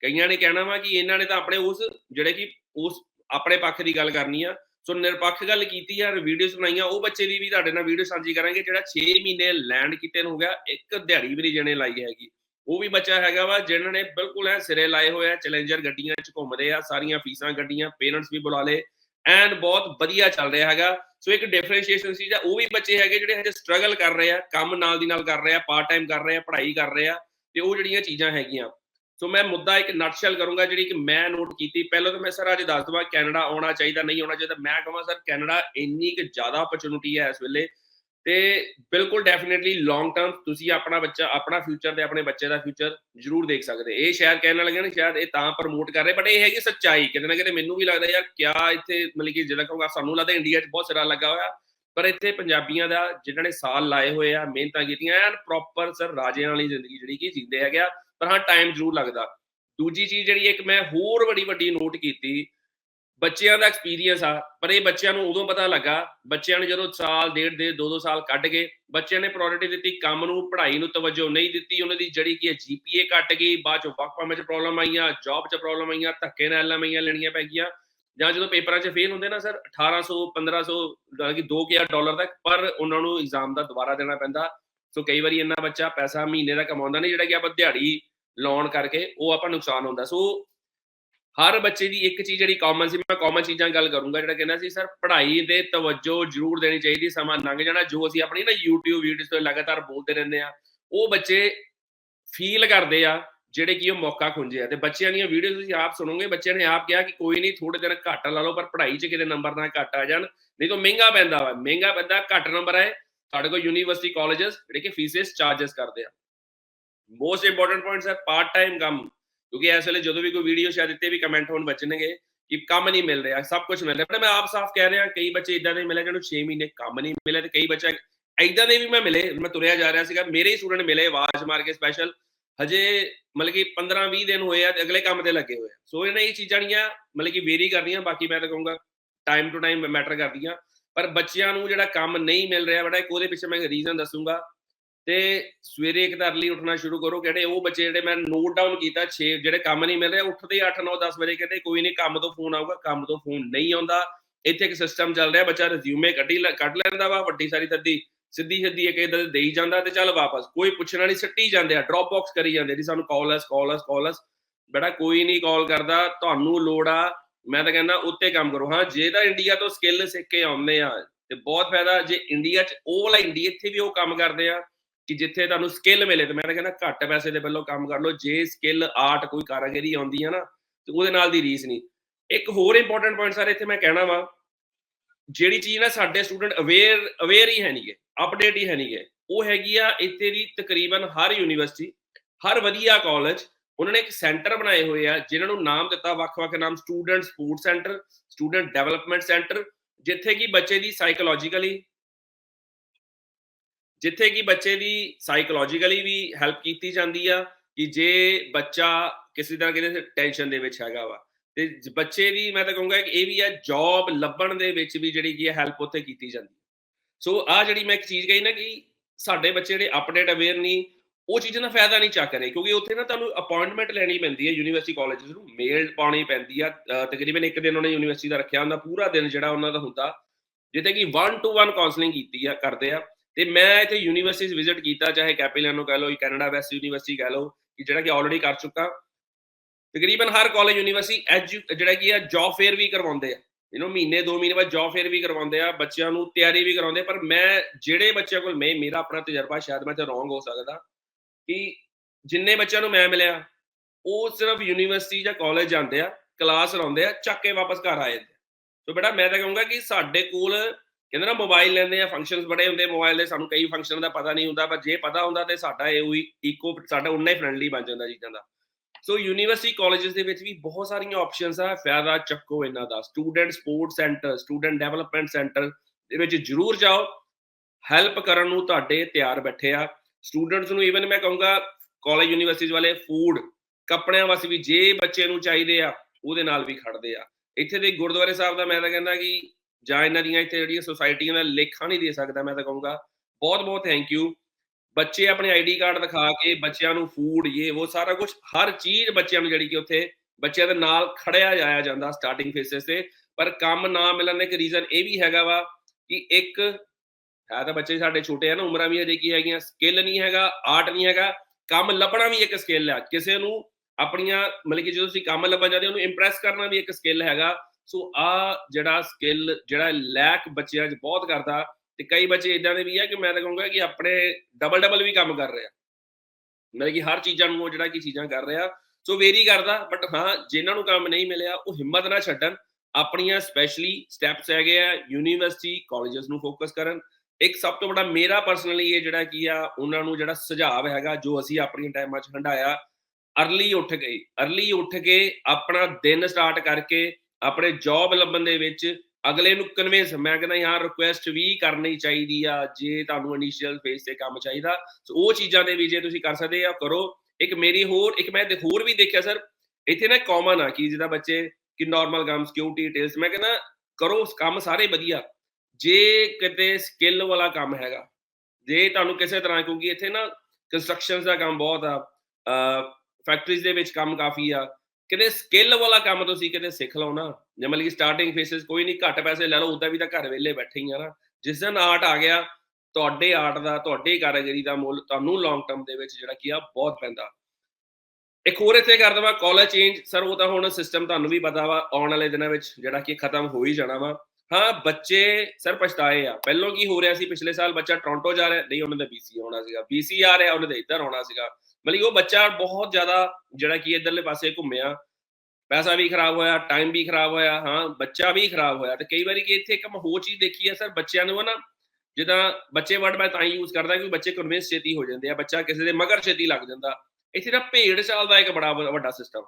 ਕਈਆਂ ਨੇ ਕਹਿਣਾ ਵਾ ਕਿ ਇਹਨਾਂ ਨੇ ਤਾਂ ਆਪਣੇ ਉਸ, ਜਿਹੜੇ ਕਿ ਉਸ, ਆਪਣੇ ਪੱਖ ਦੀ ਗੱਲ ਕਰਨੀ ਆ। ਸੋ ਨਿਰਪੱਖ ਗੱਲ ਕੀਤੀ ਆ ਵੀਡੀਓਜ਼ ਬਣਾਈਆਂ ਉਹ ਬੱਚੇ ਦੀ ਵੀ ਤੁਹਾਡੇ ਨਾਲ ਵੀਡੀਓ ਸਾਂਝੀ ਕਰਾਂਗੇ, ਜਿਹੜਾ 6 ਮਹੀਨੇ ਲੈਂਡ ਕੀਤੇ ਨੂੰ ਹੋ ਗਿਆ, ਇੱਕ ਦਿਹਾੜੀ ਵੀ ਨਹੀਂ ਜਣੇ ਲਾਈ ਹੈਗੀ। ਉਹ ਵੀ ਬੱਚਾ ਹੈਗਾ ਵਾ ਜਿਨ੍ਹਾਂ ਨੇ ਬਿਲਕੁਲ ਐ ਸਿਰੇ ਲਾਏ ਹੋਏ ਆ ਚੈਲੰਜਰ ਗੱਡੀਆਂ 'ਚ ਘੁੰਮਦੇ ਆ, ਸਾਰੀਆਂ ਫੀਸਾਂ ਗੱਡੀਆਂ ਪੇਰੈਂਟਸ ਵੀ ਬੁਲਾ ਲੇ ਐਂਡ ਬਹੁਤ ਵਧੀਆ ਚੱਲ ਰਿਹਾ ਹੈਗਾ। ਸੋ ਇੱਕ ਡਿਫਰੈਂਸ਼ੀਏਸ਼ਨ ਸੀ ਜਾਂ ਉਹ ਵੀ ਬੱਚੇ ਹੈਗੇ ਜਿਹੜੇ ਹਜੇ ਸਟਰਗਲ ਕਰ ਰਹੇ ਆ, ਕੰਮ ਨਾਲ ਦੀ ਨਾਲ ਕਰ ਰਹੇ ਆ ਪਾਰਟ ਟਾਈਮ ਕਰ ਰਹੇ ਆ, ਪੜ੍ਹਾਈ ਕਰ ਰਹੇ ਆ, ਤੇ ਉਹ ਜਿਹੜੀਆਂ ਚੀਜ਼ਾਂ ਹੈਗੀਆਂ। ਸੋ ਮੈਂ ਮੁੱਦਾ ਇੱਕ ਨਟਸ਼ਲ ਕਰੂੰਗਾ ਜਿਹੜੀ ਕਿ ਮੈਂ ਨੋਟ ਕੀਤੀ। ਪਹਿਲਾਂ ਤਾਂ ਮੈਂ, ਸਰ, ਅੱਜ ਦੱਸ ਦਵਾਂ, ਕੈਨੇਡਾ ਆਉਣਾ ਚਾਹੀਦਾ, ਨਹੀਂ ਆਉਣਾ ਚਾਹੀਦਾ। ਮੈਂ ਕਹਾਂ, ਸਰ, ਕੈਨੇਡਾ ਇੰਨੀ ਕਿ ਜ਼ਿਆਦਾ ਓਪਰਚੁਨਿਟੀ ਹੈ ਇਸ ਵੇਲੇ। ਤੇ ਬਿਲਕੁਲ ਡੈਫੀਨਿਟਲੀ ਲੌਂਗ ਟਰਮ ਤੁਸੀਂ ਆਪਣਾ ਬੱਚਾ, ਆਪਣਾ ਫਿਊਚਰ ਤੇ ਆਪਣੇ ਬੱਚੇ ਦਾ ਫਿਊਚਰ ਜ਼ਰੂਰ ਦੇਖ ਸਕਦੇ। ਇਹ ਸ਼ਾਇਦ ਕਹਿਣ ਲੱਗੇ ਨੇ, ਸ਼ਾਇਦ ਇਹ ਤਾਂ ਪ੍ਰਮੋਟ ਕਰ ਰਹੇ ਬਟ ਇਹ ਹੈਗੀ ਸੱਚਾਈ। ਕਿਤੇ ਨਾ ਕਿਤੇ ਮੈਨੂੰ ਵੀ ਲੱਗਦਾ ਯਾਰ, ਕਿਆ ਇੱਥੇ ਮਤਲਬ ਕਿ ਜਿਹੜਾ ਕਹੂੰਗਾ, ਸਾਨੂੰ ਲੱਗਦਾ ਇੰਡੀਆ 'ਚ ਬਹੁਤ ਸਿਰਾ ਲੱਗਾ ਹੋਇਆ। ਪਰ ਇੱਥੇ ਪੰਜਾਬੀਆਂ ਦਾ, ਜਿਨ੍ਹਾਂ ਨੇ ਸਾਲ ਲਾਏ ਹੋਏ ਆ, ਮਿਹਨਤਾਂ ਕੀਤੀਆਂ ਐਨ ਪ੍ਰੋਪਰ ਸਰ, ਰਾਜਿਆਂ ਵਾਲੀ ਜ਼ਿੰਦਗੀ ਜਿਹੜੀ ਕਿ ਜੀਂਦੇ ਹੈਗੇ ਆ। ਪਰ ਹਾਂ ਟਾਈਮ ਜ਼ਰੂਰ ਲੱਗਦਾ। ਦੂਜੀ ਚੀਜ਼ ਜਿਹੜੀ ਇੱਕ ਮੈਂ ਹੋਰ ਬੜੀ ਵੱਡੀ ਨੋਟ ਕੀਤੀ, ਬੱਚਿਆਂ ਦਾ ਐਕਸਪੀਰੀਅੰਸ ਆ, ਪਰ ਇਹ ਬੱਚਿਆਂ ਨੂੰ ਉਦੋਂ ਪਤਾ ਲੱਗਾ, ਬੱਚਿਆਂ ਨੇ ਜਦੋਂ ਸਾਲ, ਡੇਢ ਦੇ ਦੋ ਦੋ ਸਾਲ ਕੱਢ ਗਏ ਬੱਚਿਆਂ ਨੇ ਪ੍ਰਾਇੋਰਟੀ ਦਿੱਤੀ ਕੰਮ ਨੂੰ, ਪੜ੍ਹਾਈ ਨੂੰ ਤਵੱਜੋ ਨਹੀਂ ਦਿੱਤੀ, ਉਹਨਾਂ ਦੀ ਜਿਹੜੀ ਕੀ ਹੈ ਜੀਪੀਏ ਘਟ ਗਈ, ਬਾਅਦ ਚੋਂ ਵਰਕ ਪਰਮਿਟ ਚ ਪ੍ਰੋਬਲਮ ਆਈਆਂ ਜੌਬ ਚ ਪ੍ਰੋਬਲਮ ਆਈਆਂ, ਧੱਕੇ ਨਾਲ ਐਲਐਮਆਈਆਂ ਲੈਣੀਆਂ ਪੈ ਗਈਆਂ, ਜਾਂ ਜਦੋਂ ਪੇਪਰਾਂ 'ਚ ਫੇਲ ਹੁੰਦੇ ਨਾ ਸਰ 1800 1500 ਜਾਣੀ ਕਿ 2000 ਡਾਲਰ ਤੱਕ, ਪਰ ਉਹਨਾਂ ਨੂੰ ਐਗਜ਼ਾਮ ਦਾ ਦੁਬਾਰਾ ਦੇਣਾ ਪੈਂਦਾ ਸੋ ਕਈ ਵਾਰੀ ਇੰਨਾ ਬੱਚਾ ਪੈਸਾ ਮਹੀਨੇ ਦਾ ਕਮਾਉਂਦਾ ਨਹੀਂ, ਜਿਹੜਾ ਕਿ ਆਪਾਂ ਦਿਹਾੜੀ ਲਾਉਣ ਕਰਕੇ ਉਹ ਆਪਾਂ ਨੁਕਸਾਨ ਹੁੰਦਾ। ਸੋ ਹਰ ਬੱਚੇ ਦੀ ਇੱਕ ਚੀਜ਼ ਜਿਹੜੀ ਕਾਮਨ ਸੀ, ਮੈਂ ਕਾਮਨ ਚੀਜ਼ਾਂ ਗੱਲ ਕਰੂੰਗਾ, ਜਿਹੜਾ ਕਹਿੰਦਾ ਸੀ, ਸਰ, ਪੜ੍ਹਾਈ ਦੇ ਤਵੱਜੋ ਜ਼ਰੂਰ ਦੇਣੀ ਚਾਹੀਦੀ, ਸਮਾਂ ਲੰਘ ਜਾਣਾ। ਜੋ ਅਸੀਂ ਆਪਣੀ ਨਾ YouTube ਵੀਡੀਓਜ਼ ਤੋਂ ਲਗਾਤਾਰ ਬੋਲਦੇ ਰਹਿੰਦੇ ਆ ਉਹ ਬੱਚੇ ਫੀਲ ਕਰਦੇ ਆ, ਜਿਹੜੇ ਕਿ ਉਹ ਮੌਕਾ ਖੁੰਝੇ ਆ। ਤੇ ਬੱਚਿਆਂ ਦੀਆਂ ਵੀਡੀਓਜ਼ ਤੁਸੀਂ ਆਪ ਸੁਣੋਗੇ, ਬੱਚਿਆਂ ਨੇ ਆਪ ਕਿਹਾ ਕਿ ਕੋਈ ਨਹੀਂ ਥੋੜੇ ਦਿਨ ਘੱਟ ਲਾ ਲਓ, ਪਰ ਪੜ੍ਹਾਈ 'ਚ ਕਿਤੇ ਨੰਬਰ ਨਾ ਘੱਟ ਆ ਜਾਣ। ਨਹੀਂ ਤਾਂ ਮਹਿੰਗਾ ਪੈਂਦਾ ਵਾ। ਮਹਿੰਗਾ ਪੈਂਦਾ, ਘੱਟ ਨੰਬਰ ਆਏ ਸਾਡੇ ਕੋਲ ਯੂਨੀਵਰਸਿਟੀ ਕਾਲਜਸ ਜਿਹੜੇ ਕਿ ਫੀਸਸ ਚਾਰजेस ਕਰਦੇ ਆ। ਮੋਸਟ ਇੰਪੋਰਟੈਂਟ ਪੁਆਇੰਟਸ ਹੈ ਪਾਰਟ ਟਾਈਮ ਕੰਮ। ਕਿਉਂਕਿ ਇਸ ਵੇਲੇ ਜਦੋਂ ਵੀ ਕੋਈ ਵੀਡੀਓ ਸ਼ਾਇਦ ਇੱਥੇ ਵੀ ਕਮੈਂਟ ਹੋਣ ਬਚਣਗੇ ਕਿ ਕੰਮ ਨਹੀਂ ਮਿਲ ਰਿਹਾ, ਸਭ ਕੁਝ ਮਿਲ ਰਿਹਾ। ਪਰ ਮੈਂ ਆਪ ਸਾਫ਼ ਕਹਿ ਰਿਹਾ, ਕਈ ਬੱਚੇ ਇਦਾਂ ਦੇ ਮਿਲੇ ਜਿਹਨੂੰ 6 ਮਹੀਨੇ ਕੰਮ ਨਹੀਂ ਮਿਲਿਆ ਤੇ ਕਈ ਬੱਚੇ ਇਦਾਂ ਦੇ ਵੀ ਮੈਂ ਮਿਲੇ, ਮੈਂ ਤੁਰਿਆ ਜਾ ਰਿਹਾ ਸੀਗਾ, ਮੇਰੇ ਹੀ ਸਟੂਡੈਂਟ ਮਿਲੇ ਆਵਾਜ਼ ਮਾਰ ਕੇ ਸਪੈਸ਼ਲ ਹਜੇ ਮਤਲਬ ਕਿ 15 20 ਦਿਨ ਹੋਏ ਆ ਤੇ ਅਗਲੇ ਕੰਮ ਤੇ ਲੱਗੇ ਹੋਏ ਆ। ਸੋ ਇਹਨਾਂ ਇਹ ਚੀਜ਼ਾਂ ਨਹੀਂ ਮਤਲਬ ਕਿ ਵੇਰੀ ਕਰਦੀਆਂ ਬਾਕੀ ਮੈਂ ਤਾਂ ਕਹੂੰਗਾ ਟਾਈਮ ਟੂ ਟਾਈਮ ਮੈਟਰ ਕਰਦੀਆਂ। ਪਰ ਬੱਚਿਆਂ ਨੂੰ ਜਿਹੜਾ ਕੰਮ ਨਹੀਂ ਮਿਲ ਰਿਹਾ ਬੜਾ ਇੱਕ ਉਹਦੇ ਪਿੱਛੇ ਮੈਂ ਰੀਜ਼ਨ ਦੱਸੂਗਾ। ਤੇ ਸਵੇਰੇ ਇੱਕ ਤਾਂ ਅਰਲੀ ਉੱਠਣਾ ਸ਼ੁਰੂ ਕਰੋ, ਕਿਹੜੇ ਉਹ ਬੱਚੇ ਜਿਹੜੇ ਮੈਂ ਨੋਟ ਡਾਊਨ ਕੀਤਾ 6 ਜਿਹੜੇ ਕੰਮ ਨਹੀਂ ਮਿਲ ਰਿਹਾ, ਉੱਠਦੇ 8 9 10 ਵਜੇ ਕਹਿੰਦੇ ਕੋਈ ਨਹੀਂ ਕੰਮ ਤੋਂ ਫੋਨ ਆਊਗਾ, ਕੰਮ ਤੋਂ ਫੋਨ ਨਹੀਂ ਆਉਂਦਾ। ਇੱਥੇ ਇੱਕ ਸਿਸਟਮ ਚੱਲ ਰਿਹਾ, ਬੱਚਾ ਰਿਜ਼ਿਊਮੇ ਕੱਢੀ ਕੱਢ ਲੈਂਦਾ ਵਾ, ਵੱਡੀ ਸਾਰੀ ਤੱਦੀ ਸਿੱਧੀ ਸਿੱਧੀ ਇੱਕ ਇਦਾਂ ਦੇਈ ਜਾਂਦਾ ਤੇ ਚੱਲ ਵਾਪਸ। ਕੋਈ ਪੁੱਛਣਾ ਨਹੀਂ ਸੱਟੀ ਜਾਂਦੇ ਆ ਡ੍ਰੌਪ ਬਾਕਸ ਕਰੀ ਜਾਂਦੇ ਜੀ, ਸਾਨੂੰ ਕਾਲਸ ਕਾਲਸ ਕਾਲਸ ਬੜਾ ਕੋਈ ਨਹੀਂ ਕਾਲ ਕਰਦਾ, ਤੁਹਾਨੂੰ ਲੋੜ ਆ ਮੈਂ ਤਾਂ ਕਹਿੰਦਾ ਉੱਤੇ ਕੰਮ ਕਰੋ। ਹਾਂ, ਜੇ ਤਾਂ ਇੰਡੀਆ ਤੋਂ ਸਕਿੱਲ ਸਿੱਖ ਕੇ ਆਉਂਦੇ ਆ, ਤੇ ਬਹੁਤ ਫਾਇਦਾ ਜੇ ਇੰਡੀਆ 'ਚ, ਉਹ ਵਾਲਾ ਇੰਡੀਆ ਇੱਥੇ ਵੀ ਉਹ ਕੰਮ ਕਰਦੇ ਆ, ਕਿ ਜਿੱਥੇ ਤੁਹਾਨੂੰ ਸਕਿੱਲ ਮਿਲੇ, ਤੇ ਮੈਂ ਤਾਂ ਕਹਿੰਦਾ ਘੱਟ ਪੈਸੇ ਦੇ ਵੱਲੋਂ ਕੰਮ ਕਰ ਲਓ। ਜੇ ਸਕਿੱਲ ਆਰਟ ਕੋਈ ਕਾਰਾਗਰੀ ਆਉਂਦੀ ਹੈ ਨਾ, ਤੇ ਉਹਦੇ ਨਾਲ ਦੀ ਰੀਸ ਨਹੀਂ। ਇੱਕ ਹੋਰ ਇੰਪੋਰਟੈਂਟ ਪੁਆਇੰਟ ਸਰ ਇੱਥੇ ਮੈਂ ਕਹਿਣਾ ਵਾ, ਜਿਹੜੀ ਚੀਜ਼ ਨਾ ਸਾਡੇ ਸਟੂਡੈਂਟ ਅਵੇਅਰ ਅਵੇਅਰ ਹੀ ਹੈ ਨਹੀਂਗੇ ਅਪਡੇਟ ਹੀ ਹੈ ਨਹੀਂਗੇ ਉਹ ਹੈਗੀ ਆ ਇੱਥੇ ਦੀ ਤਕਰੀਬਨ ਹਰ ਯੂਨੀਵਰਸਿਟੀ ਹਰ ਵਧੀਆ ਕਾਲਜ ਉਹਨਾਂ ਨੇ ਇੱਕ ਸੈਂਟਰ ਬਣਾਏ ਹੋਏ ਆ, ਜਿਨ੍ਹਾਂ ਨੂੰ ਨਾਮ ਦਿੱਤਾ ਵੱਖ-ਵੱਖ ਨਾਮ student support centre student development centre ਜਿੱਥੇ ਕਿ ਬੱਚੇ ਦੀ ਸਾਈਕੋਲੋਜੀਕਲੀ ਜਿੱਥੇ ਕਿ ਬੱਚੇ ਦੀ ਸਾਈਕੋਲੋਜੀਕਲੀ ਵੀ ਹੈਲਪ ਕੀਤੀ ਜਾਂਦੀ ਆ ਕਿ ਜੇ ਬੱਚਾ ਕਿਸੇ ਤਰ੍ਹਾਂ ਕਿਸੇ ਟੈਨਸ਼ਨ ਦੇ ਵਿੱਚ ਹੈਗਾ ਵਾ। ਤੇ ਬੱਚੇ ਦੀ ਮੈਂ ਤਾਂ ਕਹੂੰਗਾ ਕਿ ਇਹ ਵੀ ਆ ਜੌਬ ਲੱਭਣ ਦੇ ਵਿੱਚ ਵੀ ਜਿਹੜੀ ਕੀ ਹੈਲਪ ਉੱਥੇ ਕੀਤੀ ਜਾਂਦੀ ਸੋ ਆ ਜਿਹੜੀ ਮੈਂ ਇੱਕ ਚੀਜ਼ ਕਹੀ ਨਾ ਕਿ ਸਾਡੇ ਬੱਚੇ ਜਿਹੜੇ ਅਪਡੇਟ ਅਵੇਅਰ ਨਹੀਂ ਉਹ ਚੀਜ਼ਾਂ ਦਾ ਫਾਇਦਾ ਨਹੀਂ ਚੱਕ ਰਹੇ, ਕਿਉਂਕਿ ਉੱਥੇ ਨਾ ਤੁਹਾਨੂੰ ਅਪਾਇੰਟਮੈਂਟ ਲੈਣੀ ਪੈਂਦੀ ਹੈ ਯੂਨੀਵਰਸਿਟੀ ਕਾਲਜਸ ਨੂੰ ਮੇਲ ਪਾਉਣੀ ਪੈਂਦੀ ਆ ਤਕਰੀਬਨ ਇੱਕ ਦਿਨ ਉਹਨੇ ਯੂਨੀਵਰਸਿਟੀ ਦਾ ਰੱਖਿਆ ਹੁੰਦਾ, ਪੂਰਾ ਦਿਨ ਜਿਹੜਾ ਉਹਨਾਂ ਦਾ ਹੁੰਦਾ, ਜਿੱਥੇ ਕਿ 1 ਟੂ 1 ਕਾਉਂਸਲਿੰਗ ਕੀਤੀ ਆ, ਕਰਦੇ ਆ, ਤੇ ਮੈਂ ਇੱਥੇ ਯੂਨੀਵਰਸਿਟੀਜ਼ ਵਿਜ਼ਿਟ ਕੀਤਾ, ਚਾਹੇ ਕੈਪੀਲਾਨੋ ਕਹਿ ਲਓ ਕੈਨੇਡਾ ਵੈਸਟ ਯੂਨੀਵਰਸਿਟੀ ਕਹਿ ਲਓ, ਕਿ ਜਿਹੜਾ ਕਿ ਆਲਰੇਡੀ ਕਰ ਚੁੱਕਾ। ਤਕਰੀਬਨ ਹਰ ਕਾਲਜ ਯੂਨੀਵਰਸਿਟੀ ਜਿਹੜਾ ਕੀ ਆ ਜੌਬ ਫੇਅਰ ਵੀ ਕਰਵਾਉਂਦੇ ਆ। ਯੂ ਮਹੀਨੇ, ਦੋ ਮਹੀਨੇ ਬਾਅਦ ਜੌਬ ਫੇਅਰ ਵੀ ਕਰਵਾਉਂਦੇ ਆ, ਬੱਚਿਆਂ ਨੂੰ ਤਿਆਰੀ ਵੀ ਕਰਾਉਂਦੇ ਪਰ ਮੈਂ, ਜਿਹੜੇ ਬੱਚਿਆਂ ਕੋਲ, ਮੈਂ, ਮੇਰਾ ਆਪਣਾ ਤਜਰਬਾ, ਸ਼ਾਇਦ ਮੈਂ ਤੇ ਰੋਂਗ ਹੋ ਸਕਦਾ ਕਿ ਜਿੰਨੇ ਬੱਚਿਆਂ ਨੂੰ ਮੈਂ ਮਿਲਿਆ, ਉਹ ਸਿਰਫ ਯੂਨੀਵਰਸਿਟੀ ਜਾਂ ਕਾਲਜ ਜਾਂਦੇ ਆ ਕਲਾਸ ਲਾਉਂਦੇ ਆ, ਚੱਕ ਕੇ ਵਾਪਸ ਘਰ ਆ ਜਾਂਦੇ ਸੋ ਬੇਟਾ, ਮੈਂ ਤਾਂ ਕਹੂੰਗਾ ਕਿ ਸਾਡੇ ਕੋਲ ਕਹਿੰਦੇ ਨਾ ਮੋਬਾਈਲ ਲੈਂਦੇ ਆ ਫੰਕਸ਼ਨਸ ਬੜੇ ਹੁੰਦੇ ਮੋਬਾਈਲ ਦੇ, ਸਾਨੂੰ ਕਈ ਫੰਕਸ਼ਨ ਦਾ ਪਤਾ ਨਹੀਂ ਹੁੰਦਾ, ਪਰ ਜੇ ਪਤਾ ਹੁੰਦਾ ਤੇ ਸਾਡਾ ਇਹ ਉਹੀ ਇਕੋ ਸਾਡਾ ਉਨਾ ਹੀ ਫ੍ਰੈਂਡਲੀ ਬਣ ਜਾਂਦਾ ਚੀਜ਼ਾਂ ਦਾ। ਸੋ ਯੂਨੀਵਰਸਿਟੀ ਕਾਲਜਸ ਦੇ ਵਿੱਚ ਵੀ ਬਹੁਤ ਸਾਰੀਆਂ ਆਪਸ਼ਨਸ ਆ, ਫਾਇਦਾ ਚੱਕੋ ਇਹਨਾਂ ਦਾ। Student support centre student development centre ਦੇ ਵਿੱਚ ਜਰੂਰ ਜਾਓ। ਹੈਲਪ ਕਰਨ ਨੂੰ ਤੁਹਾਡੇ ਤਿਆਰ ਬੈਠੇ ਆ। ਸਟੂਡੈਂਟਸ ਨੂੰ ਇਵਨ ਮੈਂ ਕਹੂੰਗਾ ਕਾਲਜ ਯੂਨੀਵਰਸਿਟੀਜ਼ ਵਾਲੇ ਫੂਡ ਕੱਪੜਿਆਂ ਵਾਸਤੇ ਵੀ ਜੇ ਬੱਚੇ ਨੂੰ ਚਾਹੀਦੇ ਆ, ਉਹਦੇ ਨਾਲ ਵੀ ਖੜਦੇ ਆ। ਇੱਥੇ ਦੇ ਗੁਰਦੁਆਰੇ ਸਾਹਿਬ ਦਾ ਮੈਂ ਤਾਂ ਕਹਿੰਦਾ ਕਿ ਜਾਂ ਇਹਨਾਂ ਦੀਆਂ ਇੱਥੇ ਜਿਹੜੀਆਂ ਸੁਸਾਇਟੀਆਂ ਦਾ ਲੇਖਾ ਨਹੀਂ ਦੇ ਸਕਦਾ, ਮੈਂ ਤਾਂ ਕਹੂੰਗਾ, ਬਹੁਤ ਬਹੁਤ ਥੈਂਕ ਯੂ ਬੱਚੇ ਆਪਣੇ ਆਈਡੀ ਕਾਰਡ ਦਿਖਾ ਕੇ ਬੱਚਿਆਂ ਨੂੰ ਫੂਡ ਇਹ ਉਹ ਸਾਰਾ ਕੁਝ ਹਰ ਚੀਜ਼ ਬੱਚਿਆਂ ਨੂੰ ਜਿਹੜੀ ਕਿ ਉੱਥੇ ਬੱਚਿਆਂ ਦੇ ਨਾਲ ਖੜਿਆ ਜਾਇਆ ਜਾਂਦਾ ਸਟਾਰਟਿੰਗ ਫੇਸਸ ਤੇ। ਪਰ ਕੰਮ ਨਾ ਮਿਲਣ ਦਾ ਇੱਕ ਰੀਜ਼ਨ ਇਹ ਵੀ ਹੈਗਾ ਵਾ ਕਿ ਇੱਕ ਹੈ ਤਾਂ ਬੱਚੇ ਸਾਡੇ ਛੋਟੇ ਆ ਨਾ, ਉਮਰਾਂ ਵੀ ਅਜੇ ਕੀ ਹੈਗੀਆਂ ਸਕਿੱਲ ਨਹੀਂ ਹੈਗਾ ਆਰਟ ਨਹੀਂ ਹੈਗਾ, ਕੰਮ ਲੱਭਣਾ ਵੀ ਇੱਕ ਸਕਿੱਲ ਆ। ਕਿਸੇ ਨੂੰ ਆਪਣੀਆਂ, ਮਤਲਬ ਕਿ ਜਦੋਂ ਤੁਸੀਂ ਕੰਮ ਲੱਭਣ ਜਾਂਦੇ ਉਹਨੂੰ ਇੰਪ੍ਰੈਸ ਕਰਨਾ ਵੀ ਇੱਕ ਸਕਿੱਲ ਹੈਗਾ। ਸੋ ਆ ਜਿਹੜਾ ਸਕਿੱਲ ਜਿਹੜਾ ਲੈਕ ਬੱਚਿਆਂ 'ਚ ਬਹੁਤ ਕਰਦਾ, ਤੇ ਕਈ ਬੱਚੇ ਇਦਾਂ ਦੇ ਵੀ ਆ ਕਿ ਮੈਂ ਤਾਂ ਕਹੂੰਗਾ ਕਿ ਆਪਣੇ ਡਬਲ ਡਬਲ ਵੀ ਕੰਮ ਕਰ ਰਿਹਾ ਮਤਲਬ ਕਿ ਹਰ ਚੀਜ਼ਾਂ ਨੂੰ ਉਹ ਜਿਹੜਾ ਕੀ ਚੀਜ਼ਾਂ ਕਰ ਰਿਹਾ। ਸੋ ਵੇਰੀ ਕਰਦਾ ਬਟ ਹਾਂ ਜਿਨ੍ਹਾਂ ਨੂੰ ਕੰਮ ਨਹੀਂ ਮਿਲਿਆ, ਉਹ ਹਿੰਮਤ ਨਾ ਛੱਡਣ। ਆਪਣੀਆਂ ਸਪੈਸ਼ਲੀ ਸਟੈਪਸ ਹੈਗੇ ਆ ਯੂਨੀਵਰਸਿਟੀ ਕਾਲਜਸ ਨੂੰ ਫੋਕਸ ਕਰਨ। ਇੱਕ ਸਭ ਤੋਂ ਵੱਡਾ ਮੇਰਾ ਪਰਸਨਲੀ ਇਹ ਜਿਹੜਾ ਕੀ ਆ, ਉਹਨਾਂ ਨੂੰ ਜਿਹੜਾ ਸੁਝਾਅ ਹੈਗਾ, ਜੋ ਅਸੀਂ ਆਪਣੀਆਂ ਟਾਈਮਾਂ 'ਚ ਹੰਡਾਇਆ ਅਰਲੀ ਉੱਠ ਗਏ। ਅਰਲੀ ਉੱਠ ਕੇ ਆਪਣਾ ਦਿਨ ਸਟਾਰਟ ਕਰਕੇ ਆਪਣੇ ਜੌਬ ਲੱਭਣ ਦੇ ਵਿੱਚ ਅਗਲੇ ਨੂੰ ਕਨਵਿੰਸ ਮੈਂ ਕਹਿੰਦਾ ਯਾਰ ਰਿਕੁਐਸਟ ਵੀ ਕਰਨੀ ਚਾਹੀਦੀ ਆ, ਜੇ ਤੁਹਾਨੂੰ ਇਨੀਸ਼ੀਅਲ ਫੇਸ ਤੇ ਕੰਮ ਚਾਹੀਦਾ ਸੋ ਉਹ ਚੀਜ਼ਾਂ ਦੇ ਵੀ ਜੇ ਤੁਸੀਂ ਕਰ ਸਕਦੇ ਆ, ਕਰੋ। ਇੱਕ ਮੇਰੀ ਹੋਰ, ਇੱਕ ਮੈਂ ਹੋਰ ਵੀ ਦੇਖਿਆ ਸਰ ਇੱਥੇ ਨਾ ਕਾਮਨ ਆ, ਕਿ ਜਿਹਦਾ ਬੱਚੇ, ਕਿ ਨਾਰਮਲ ਕੰਮ ਸਿਕਿਉਰਿਟੀ ਡਿਟੇਲਸ ਮੈਂ ਕਹਿੰਦਾ ਕਰੋ, ਕੰਮ ਸਾਰੇ ਵਧੀਆ। ਜੇ ਕਿਤੇ ਸਕਿੱਲ ਵਾਲਾ ਕੰਮ ਹੈਗਾ, ਜੇ ਤੁਹਾਨੂੰ ਕਿਸੇ ਤਰ੍ਹਾਂ, ਕਿਉਂਕਿ ਇੱਥੇ ਨਾ ਕੰਸਟਰਕਸ਼ਨਸ ਦਾ ਕੰਮ ਬਹੁਤ ਆ ਫੈਕਟਰੀਜ਼ ਦੇ ਵਿੱਚ ਕੰਮ ਕਾਫੀ ਆ, ਕਿਤੇ ਸਕਿੱਲ ਵਾਲਾ ਕੰਮ ਤੁਸੀਂ ਕਿਤੇ ਸਿੱਖ ਲਓ ਨਾ ਜਿਵੇਂ ਮਤਲਬ ਕਿ ਸਟਾਰਟਿੰਗ ਫੇਸਿਸ ਕੋਈ ਨਹੀਂ, ਘੱਟ ਪੈਸੇ ਲੈ ਲਓ, ਉਦਾਂ ਵੀ ਤਾਂ ਘਰ ਵੇਲੇ ਬੈਠੇ ਹੀ ਆ ਨਾ, ਜਿਸ ਦਿਨ ਆਰਟ ਆ ਗਿਆ, ਤੁਹਾਡੇ ਆਰਟ ਦਾ, ਤੁਹਾਡੇ ਕਾਰੀਗਰੀ ਦਾ ਮੁੱਲ ਤੁਹਾਨੂੰ ਲੌਂਗ ਟਰਮ ਦੇ ਵਿੱਚ ਜਿਹੜਾ ਕੀ ਆ ਬਹੁਤ ਪੈਂਦਾ। ਇੱਕ ਹੋਰ ਇੱਥੇ ਕਰ ਦਵਾਂ ਕਾਲਜ ਚੇਂਜ ਸਰ ਉਹ ਤਾਂ ਹੁਣ ਸਿਸਟਮ ਤੁਹਾਨੂੰ ਵੀ ਪਤਾ ਵਾ, ਆਉਣ ਵਾਲੇ ਦਿਨਾਂ ਵਿੱਚ ਜਿਹੜਾ ਕਿ ਖਤਮ ਹੋ ਹੀ ਜਾਣਾ ਵਾ। ਹਾਂ, ਬੱਚੇ ਸਰ ਪਛਤਾਏ ਆ। ਪਹਿਲਾਂ ਕੀ ਹੋ ਰਿਹਾ ਸੀ? ਪਿਛਲੇ ਸਾਲ ਬੱਚਾ ਟੋਰਾਂਟੋ ਜਾ ਰਿਹਾ। ਨਹੀਂ, ਉਹਨਾਂ ਦਾ ਬੀਸੀ ਆਉਣਾ ਸੀਗਾ। ਬੀਸੀ ਆ ਰਿਹਾ, ਉਹਨਾਂ ਦਾ ਇੱਧਰ ਆਉਣਾ ਸੀਗਾ। ਮਤਲਬ ਉਹ ਬੱਚਾ ਬਹੁਤ ਜ਼ਿਆਦਾ ਜਿਹੜਾ ਕਿ ਇਧਰਲੇ ਪਾਸੇ ਘੁੰਮਿਆ। ਪੈਸਾ ਵੀ ਖਰਾਬ ਹੋਇਆ ਟਾਈਮ ਵੀ ਖਰਾਬ ਹੋਇਆ, ਹਾਂ, ਬੱਚਾ ਵੀ ਖਰਾਬ ਹੋਇਆ। ਤੇ ਕਈ ਵਾਰੀ ਕਿ ਇੱਥੇ ਇੱਕ ਮੈਂ ਹੋਰ ਚੀਜ਼ ਦੇਖੀ ਹੈ ਸਰ, ਬੱਚਿਆਂ ਨੂੰ ਨਾ, ਜਿੱਦਾਂ ਬੱਚੇ ਵਰਡ ਮੈਂ ਤਾਂ ਹੀ ਯੂਜ਼ ਕਰਦਾ ਕਿ ਬੱਚੇ ਕਨਵਿੰਸ ਛੇਤੀ ਹੋ ਜਾਂਦੇ ਆ। ਬੱਚਾ ਕਿਸੇ ਦੇ ਮਗਰ ਛੇਤੀ ਲੱਗ ਜਾਂਦਾ। ਇੱਥੇ ਨਾ ਭੇਡ ਚਾਲ ਦਾ ਇੱਕ ਬੜਾ ਵੱਡਾ ਸਿਸਟਮ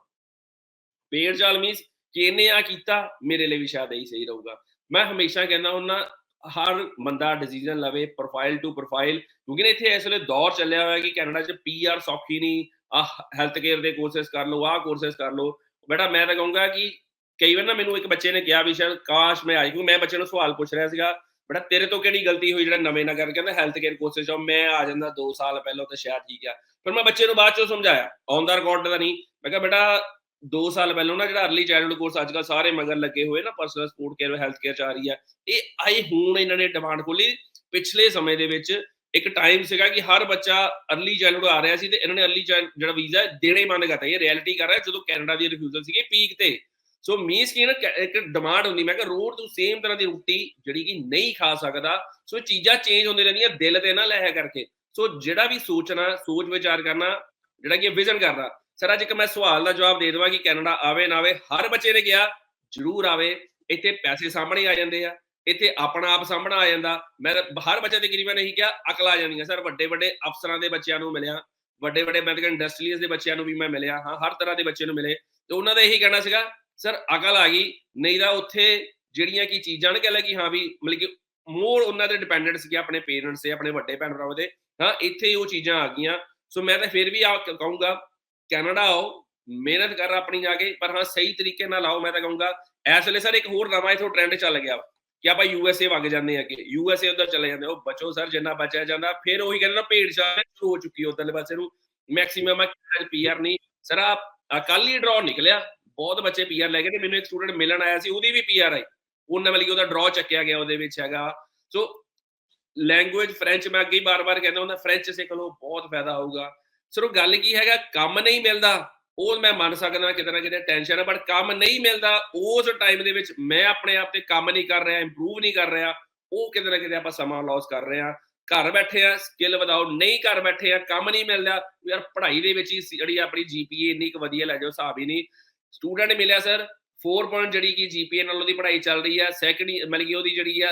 ਭੇਡ ਚਾਲ ਮੀਨਸ ਕਿ ਇਹਨੇ ਆ ਕੀਤਾ, ਮੇਰੇ ਲਈ ਵੀ ਸ਼ਾਇਦ ਇਹੀ ਸਹੀ ਰਹੂਗਾ। ਮੈਂ ਹਮੇਸ਼ਾ ਕਹਿੰਦਾ ਹੁੰਦਾ, ਹਰ ਬੰਦਾ ਡਿਸੀਜਨ ਲਵੇ ਪ੍ਰੋਫਾਈਲ ਟੂ ਪ੍ਰੋਫਾਈਲ ਕਿਉਂਕਿ ਨਾ ਇੱਥੇ ਇਸ ਵੇਲੇ ਦੌਰ ਚੱਲਿਆ ਹੋਇਆ ਕਿ ਕੈਨੇਡਾ 'ਚ ਪੀਆਰ ਸੌਖੀ ਨਹੀਂ ਆ ਹੈਲਥ ਕੇਅਰ ਦੇ ਕੋਰਸਸ ਕਰ ਲਓ, ਆਹ ਕੋਰਸਸ ਕਰ ਲਓ। ਬੇਟਾ ਮੈਂ ਤਾਂ ਕਹੂੰਗਾ ਕਿ ਕਈ ਵਾਰ ਨਾ ਮੈਨੂੰ ਇੱਕ ਬੱਚੇ ਨੇ ਕਿਹਾ ਵੀ ਸ਼ਾਇਦ ਕਾਸ਼ ਮੈਂ ਆਈ ਕਿਉਂ ਮੈਂ ਬੱਚੇ ਨੂੰ ਸਵਾਲ ਪੁੱਛ ਰਿਹਾ ਸੀਗਾ, ਬੇਟਾ ਤੇਰੇ ਤੋਂ ਕਿਹੜੀ ਗਲਤੀ ਹੋਈ ਜਿਹੜਾ ਨਵੇਂ ਨਾ ਕਰ, ਕਹਿੰਦਾ ਹੈਲਥ ਕੇਅਰ ਕੋਰਸਸ ਚ ਮੈਂ ਆ ਜਾਂਦਾ 2 ਸਾਲ ਪਹਿਲਾਂ ਤਾਂ ਸ਼ਾਇਦ ਠੀਕ ਆ। ਫਿਰ ਮੈਂ ਬੱਚੇ ਨੂੰ ਬਾਅਦ ਚੋਂ ਸਮਝਾਇਆ ਔਨ ਦਾ ਰਿਕਾਰਡ ਦਾ ਨਹੀਂ। ਮੈਂ ਕਿਹਾ ਬੇਟਾ 2 ਸਾਲ ਪਹਿਲਾਂ ਨਾ ਜਿਹੜਾ ਅਰਲੀ ਚਾਈਲਡਹੂਡ ਕੋਰਸ ਅੱਜ ਸਾਰੇ ਮਗਰ ਲੱਗੇ ਹੋਏ ਨਾ personal support care health care ਚ ਆ ਰਹੀ ਆ ਇਹ ਆਈ ਹੁਣ ਇਹਨਾਂ ਨੇ ਡਿਮਾਂਡ ਖੋਲੀ ਪਿਛਲੇ ਸਮੇਂ ਦੇ ਵਿੱਚ ਇੱਕ ਟਾਈਮ ਸੀਗਾ ਕਿ ਹਰ ਬੱਚਾ ਅਰਲੀ ਚਾਈਲਡਹੂਡ ਆ ਰਿਹਾ ਸੀ ਤੇ ਇਹਨਾਂ ਨੇ ਅਰਲੀ ਜਿਹੜਾ ਵੀਜ਼ਾ ਦੇਣੇ ਬੰਦ ਕਰਤਾ। ਇਹ ਰਿਐਲਿਟੀ ਕਰ ਰਿਹਾ ਜਦੋਂ ਕੈਨੇਡਾ ਦੀ ਰਿਫਿਊਜ਼ਲ ਸੀਗੀ ਪੀਕ ਤੇ। ਸੋ ਮੀਨਸ ਕੀ ਨਾ ਇੱਕ ਡਿਮਾਂਡ ਹੁੰਦੀ। ਮੈਂ ਕਿਹਾ ਰੋਡ ਤੋਂ ਸੇਮ ਤਰ੍ਹਾਂ ਦੀ ਰੋਟੀ ਜਿਹੜੀ ਕਿ ਨਹੀਂ ਖਾ ਸਕਦਾ, ਸੋ ਚੀਜ਼ਾਂ ਚੇਂਜ ਹੁੰਦੀਆਂ ਰਹਿੰਦੀਆਂ, ਦਿਲ ਤੇ ਨਾ ਲੈ ਕਰਕੇ। ਸੋ ਜਿਹੜਾ ਵੀ ਸੋਚਣਾ ਸੋਚ ਵਿਚਾਰ ਕਰਨਾ, ਜਿਹੜਾ ਕਿ ਵਿਜ਼ਨ ਕਰਨਾ ਸਰ ਅੱਜ ਇੱਕ ਮੈਂ ਸਵਾਲ ਦਾ ਜਵਾਬ ਦੇ ਦੇਵਾਂ ਕਿ ਕੈਨੇਡਾ ਆਵੇ ਨਾ ਆਵੇ, ਹਰ ਬੱਚੇ ਨੇ ਕਿਹਾ, ਜ਼ਰੂਰ ਆਵੇ, ਇੱਥੇ ਪੈਸੇ ਸਾਹਮਣੇ ਆ ਜਾਂਦੇ ਆ, ਇੱਥੇ ਆਪਣਾ ਆਪ ਸਾਹਮਣਾ ਆ ਜਾਂਦਾ। ਮੈਂ ਤਾਂ ਹਰ ਬੱਚੇ ਨੇ ਇਹੀ ਕਿਹਾ, ਅਕਲ ਆ ਜਾਂਦੀਆਂ ਸਰ ਵੱਡੇ ਵੱਡੇ ਅਫਸਰਾਂ ਦੇ ਬੱਚਿਆਂ ਨੂੰ ਮਿਲਿਆ ਵੱਡੇ ਵੱਡੇ ਮੈਡੀਕਲ ਇੰਡਸਟਰੀਜ਼ ਦੇ ਬੱਚਿਆਂ ਨੂੰ ਵੀ ਮੈਂ ਮਿਲਿਆ, ਹਾਂ, ਹਰ ਤਰ੍ਹਾਂ ਦੇ ਬੱਚੇ ਨੂੰ ਮਿਲੇ। ਤੇ ਉਹਨਾਂ ਦਾ ਇਹੀ ਕਹਿਣਾ ਸੀਗਾ ਸਰ ਅਕਲ ਆ ਗਈ, ਨਹੀਂ ਤਾਂ ਉੱਥੇ ਜਿਹੜੀਆਂ ਕੀ ਚੀਜ਼ਾਂ ਨੇ ਕਹਿੰਦਾ ਕਿ ਹਾਂ ਵੀ ਮਤਲਬ ਕਿ ਮੋਰ ਉਹਨਾਂ ਦੇ ਡਿਪੈਂਡੈਂਟ ਸੀਗੇ, ਆਪਣੇ ਪੇਰੈਂਟਸ ਤੇ ਆਪਣੇ ਵੱਡੇ ਭੈਣ ਭਰਾਵਾਂ ਦੇ, ਹਾਂ, ਇੱਥੇ ਉਹ ਚੀਜ਼ਾਂ ਆ ਗਈਆਂ। ਸੋ ਮੈਂ ਤਾਂ ਫਿਰ ਵੀ ਆ ਕਹੂੰਗਾ ਕੈਨੇਡਾ ਆਓ, ਮਿਹਨਤ ਕਰ ਆਪਣੀ ਜਾ ਕੇ, ਪਰ ਹਾਂ, ਸਹੀ ਤਰੀਕੇ ਨਾਲ ਆਓ, ਮੈਂ ਤਾਂ ਕਹੂੰਗਾ, ਇਸ ਵੇਲੇ ਸਰ ਇੱਕ ਹੋਰ ਨਵਾਂ ਇਥੋਂ ਟ੍ਰੈਂਡ ਚੱਲ ਗਿਆ ਕਿ ਆਪਾਂ ਯੂਐਸਏ ਵਗ ਜਾਂਦੇ ਆ ਕਿ ਯੂਐਸਏ ਉਧਰ ਚਲੇ ਜਾਂਦੇ ਉਹ ਬਚੋ ਸਰ, ਜਿੰਨਾ ਬਚਿਆ ਜਾਂਦਾ, ਫਿਰ ਉਹੀ ਕਹਿੰਦੇ ਨਾ ਭੇਡ ਚਾਲ ਸ਼ੁਰੂ ਹੋ ਚੁੱਕੀ ਉਧਰਲੇ ਪਾਸੇ ਨੂੰ ਮੈਕਸਿਮਮ ਪੀਆਰ ਨਹੀਂ, ਸਰ ਆ ਕੱਲ ਹੀ ਡਰਾਅ ਨਿਕਲਿਆ, ਬਹੁਤ ਬੱਚੇ ਪੀਆਰ ਲੈ ਗਏ ਤੇ ਮੈਨੂੰ ਇੱਕ ਸਟੂਡੈਂਟ ਮਿਲਣ ਆਇਆ ਸੀ, ਉਹਦੀ ਵੀ ਪੀਆਰ ਆਈ, ਉਹਨਾਂ ਮਤਲਬ ਕਿ ਉਹਦਾ ਡਰਾਅ ਚੱਕਿਆ ਗਿਆ, ਉਹਦੇ ਵਿੱਚ ਹੈਗਾ, ਸੋ ਲੈਂਗੁਏਜ ਫ੍ਰੈਂਚ ਮੈਂ ਅੱਗੇ ਹੀ ਬਾਰ-ਬਾਰ ਕਹਿੰਦਾ ਹੁੰਦਾ ਫ੍ਰੈਂਚ ਸਿੱਖ ਲਓ, ਬਹੁਤ ਫਾਇਦਾ ਹੋਊਗਾ ਸਰ, ਉਹ ਗੱਲ ਕੀ ਹੈਗਾ? ਕੰਮ ਨਹੀਂ ਮਿਲਦਾ। ਉਹ ਮੈਂ ਮੰਨ ਸਕਦਾ ਕਿਤੇ ਨਾ ਕਿਤੇ ਟੈਨਸ਼ਨ ਹੈ ਬਟ ਕੰਮ ਨਹੀਂ ਮਿਲਦਾ। ਉਸ ਟਾਈਮ ਦੇ ਵਿੱਚ ਮੈਂ ਆਪਣੇ ਆਪ ਤੇ ਕੰਮ ਨਹੀਂ ਕਰ ਰਿਹਾ ਇੰਪਰੂਵ ਨਹੀਂ ਕਰ ਰਿਹਾ। ਉਹ ਕਿਤੇ ਨਾ ਕਿਤੇ ਆਪਾਂ ਸਮਾਂ ਲਾਸ ਕਰ ਰਹੇ ਆ ਘਰ ਬੈਠੇ ਆ ਸਕਿੱਲ ਵਧਾਓ, ਨਹੀਂ ਘਰ ਬੈਠੇ ਆ ਕੰਮ ਨਹੀਂ ਮਿਲਦਾ। ਯਾਰ, ਪੜ੍ਹਾਈ ਦੇ ਵਿੱਚ ਹੀ ਜਿਹੜੀ ਆਪਣੀ ਜੀਪੀਏ ਇੰਨੀ ਕੁ ਵਧੀਆ ਲੈ ਜਾਓ, ਹਿਸਾਬ ਹੀ ਨਹੀਂ। ਸਟੂਡੈਂਟ ਮਿਲਿਆ ਸਰ 4 ਪੁਆਇੰਟ ਜਿਹੜੀ ਕੀ ਜੀਪੀਏ ਨਾਲ ਉਹਦੀ ਪੜ੍ਹਾਈ ਚੱਲ ਰਹੀ ਹੈ ਸੈਕੰਡ ਮਤਲਬ ਕਿ ਉਹਦੀ ਜਿਹੜੀ ਆ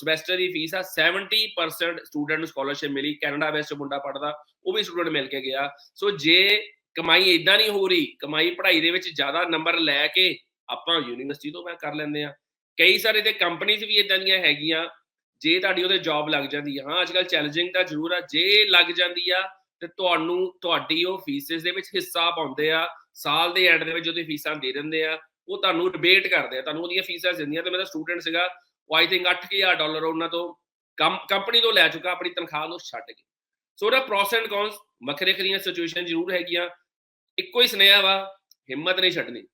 ਸਮੈਸਟਰ ਦੀ ਫੀਸ ਆ 70% ਸਟੂਡੈਂਟ ਨੂੰ ਸਕਾਲਰਸ਼ਿਪ ਮਿਲੀ ਕੈਨੇਡਾ ਵਿੱਚ ਮੁੰਡਾ ਪੜਦਾ ਉਹ ਵੀ ਸਟੂਡੈਂਟ ਮਿਲ ਕੇ ਗਿਆ। ਸੋ ਜੇ ਕਮਾਈ ਇਦਾਂ ਨਹੀਂ ਹੋ ਰਹੀ, ਕਮਾਈ ਪੜ੍ਹਾਈ ਦੇ ਵਿੱਚ ਜ਼ਿਆਦਾ ਨੰਬਰ ਲੈ ਕੇ ਆਪਾਂ ਯੂਨੀਵਰਸਿਟੀ ਤੋਂ ਮੈਂ ਕਰ ਲੈਂਦੇ ਆ ਕਈ ਸਾਰੇ ਤੇ ਕੰਪਨੀਆਂ ਵੀ ਇਦਾਂ ਦੀਆਂ ਹੈਗੀਆਂ, ਜੇ ਤੁਹਾਡੀ ਉਹਦੇ ਜੌਬ ਲੱਗ ਜਾਂਦੀ ਹੈ ਹਾਂ ਅੱਜ ਕੱਲ ਚੈਲੰਜਿੰਗ ਤਾਂ ਜ਼ਰੂਰ ਆ, ਜੇ ਲੱਗ ਜਾਂਦੀ ਆ, ਤੇ ਤੁਹਾਨੂੰ, ਤੁਹਾਡੀ ਉਹ ਫੀਸਿਸ ਦੇ ਵਿੱਚ ਹਿੱਸਾ ਪਾਉਂਦੇ ਆ, ਸਾਲ ਦੇ ਐਂਡ ਦੇ ਵਿੱਚ ਉਹਦੀ ਫੀਸਾਂ ਦੇ ਦਿੰਦੇ ਆ। ਉਹ ਤੁਹਾਨੂੰ ਰਿਬੇਟ ਕਰਦੇ ਆ, ਤੁਹਾਨੂੰ ਉਹਦੀਆਂ ਫੀਸਾਂ ਦਿੰਦੀਆਂ ਤੇ ਮੇਰਾ ਸਟੂਡੈਂਟ ਸੀਗਾ, ਉਹ ਆਈ ਥਿੰਕ 8000 ਡਾਲਰ ਉਹਨਾਂ ਤੋਂ ਕੰਪਨੀ ਤੋਂ ਲੈ ਚੁੱਕਾ, ਆਪਣੀ ਤਨਖਾਹ ਨੂੰ ਛੱਡ ਕੇ। ਸੋ ਉਹਦਾ ਪ੍ਰੋਸ ਐਂਡ ਕੌਨਸ ਵੱਖਰੇ ਵੱਖਰੀਆਂ ਸਿਚੁਏਸ਼ਨ ਜ਼ਰੂਰ ਹੈਗੀਆਂ। ਇੱਕੋ ਹੀ ਸੁਨੇਹਾ ਵਾ, ਹਿੰਮਤ ਨਹੀਂ ਛੱਡਣੀ।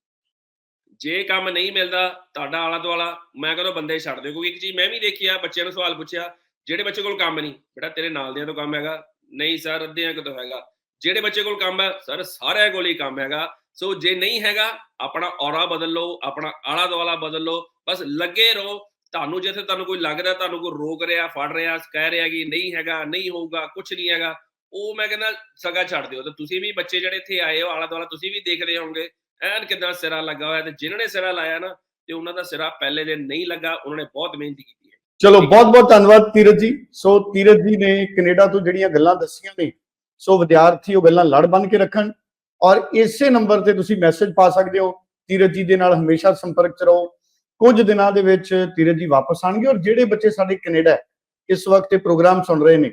ਜੇ ਕੰਮ ਨਹੀਂ ਮਿਲਦਾ ਤੁਹਾਡਾ ਆਲਾ ਦੁਆਲਾ, ਮੈਂ ਕਹਿੰਦਾ ਬੰਦੇ ਛੱਡ ਦਿਓ, ਕਿਉਂਕਿ ਇੱਕ ਚੀਜ਼ ਮੈਂ ਵੀ ਦੇਖੀ ਆ, ਬੱਚਿਆਂ ਨੂੰ ਸਵਾਲ ਪੁੱਛਿਆ, ਜਿਹੜੇ ਬੱਚੇ ਕੋਲ ਕੰਮ ਨਹੀਂ ਬੇਟਾ ਤੇਰੇ ਨਾਲ ਦਿਆਂ ਤੋਂ ਕੰਮ ਹੈਗਾ, ਨਹੀਂ ਸਰ ਅੱਧਿਆਂ ਕਿਤੋਂ ਹੈਗਾ। ਜਿਹੜੇ ਬੱਚੇ ਕੋਲ ਕੰਮ ਹੈ ਸਰ ਸਾਰਿਆਂ ਕੋਲ ਹੀ ਕੰਮ ਹੈਗਾ। ਸੋ ਜੇ ਨਹੀਂ ਹੈਗਾ, ਆਪਣਾ ਔਰਾ ਬਦਲ ਲਓ, ਆਪਣਾ ਆਲਾ ਦੁਆਲਾ ਬਦਲ ਲਓ, ਬਸ ਲੱਗੇ ਰਹੋ। ਤੁਹਾਨੂੰ ਜਿੱਥੇ ਤੁਹਾਨੂੰ ਕੋਈ ਲੱਗਦਾ, ਤੁਹਾਨੂੰ ਕੋਈ ਰੋਕ ਰਿਹਾ, ਫੜ ਰਿਹਾ, ਕਹਿ ਰਿਹਾ ਕਿ ਨਹੀਂ ਹੈਗਾ, ਨਹੀਂ ਹੋਊਗਾ ਕੁਝ ਨਹੀਂ ਹੈਗਾ, ਉਹ ਮੈਂ ਕਹਿੰਦਾ ਸਗਾ ਛੱਡ ਦਿਓ। ਤੇ ਤੁਸੀਂ ਵੀ ਬੱਚੇ ਜਿਹੜੇ ਇੱਥੇ ਆਏ ਹੋ, ਆਲਾ ਦੁਆਲਾ, ਤੁਸੀਂ ਵੀ ਦੇਖਦੇ ਹੋਵੋਗੇ, ਐਨ ਕਿਦਾਂ ਸਿਰਾ ਲੱਗਾ ਹੋਇਆ ਤੇ ਜਿਨ੍ਹਾਂ ਨੇ ਸਿਰਾ ਲਾਇਆ ਨਾ, ਤੇ ਉਹਨਾਂ ਦਾ ਸਿਰਾ ਪਹਿਲੇ ਦਿਨ ਨਹੀਂ ਲੱਗਾ, ਉਹਨਾਂ ਨੇ ਬਹੁਤ ਮਿਹਨਤ ਕੀਤੀ ਹੈ। ਚਲੋ ਬਹੁਤ ਬਹੁਤ ਧੰਨਵਾਦ ਤੀਰਜ ਜੀ। ਸੋ ਤੀਰਜ ਜੀ ਨੇ ਕੈਨੇਡਾ ਤੋਂ ਜਿਹੜੀਆਂ ਗੱਲਾਂ ਦੱਸੀਆਂ ਨੇ ਸੋ ਵਿਦਿਆਰਥੀ ਉਹ ਗੱਲਾਂ ਲੜ ਬਣ ਕੇ ਰੱਖਣ। ਔਰ ਇਸੇ ਨੰਬਰ ਤੇ ਤੁਸੀਂ ਮੈਸੇਜ ਪਾ ਸਕਦੇ ਹੋ। ਤੀਰਜ ਜੀ ਦੇ ਨਾਲ ਹਮੇਸ਼ਾ ਸੰਪਰਕ ਚ ਰਹੋ। ਕੁਝ ਦਿਨਾਂ ਦੇ ਵਿੱਚ ਤੀਰਜ ਜੀ ਵਾਪਸ ਆਣਗੇ ਔਰ ਜਿਹੜੇ ਬੱਚੇ ਸਾਡੇ ਕੈਨੇਡਾ ਇਸ ਵਕਤ ਇਹ ਪ੍ਰੋਗਰਾਮ ਸੁਣ ਰਹੇ ਨੇ,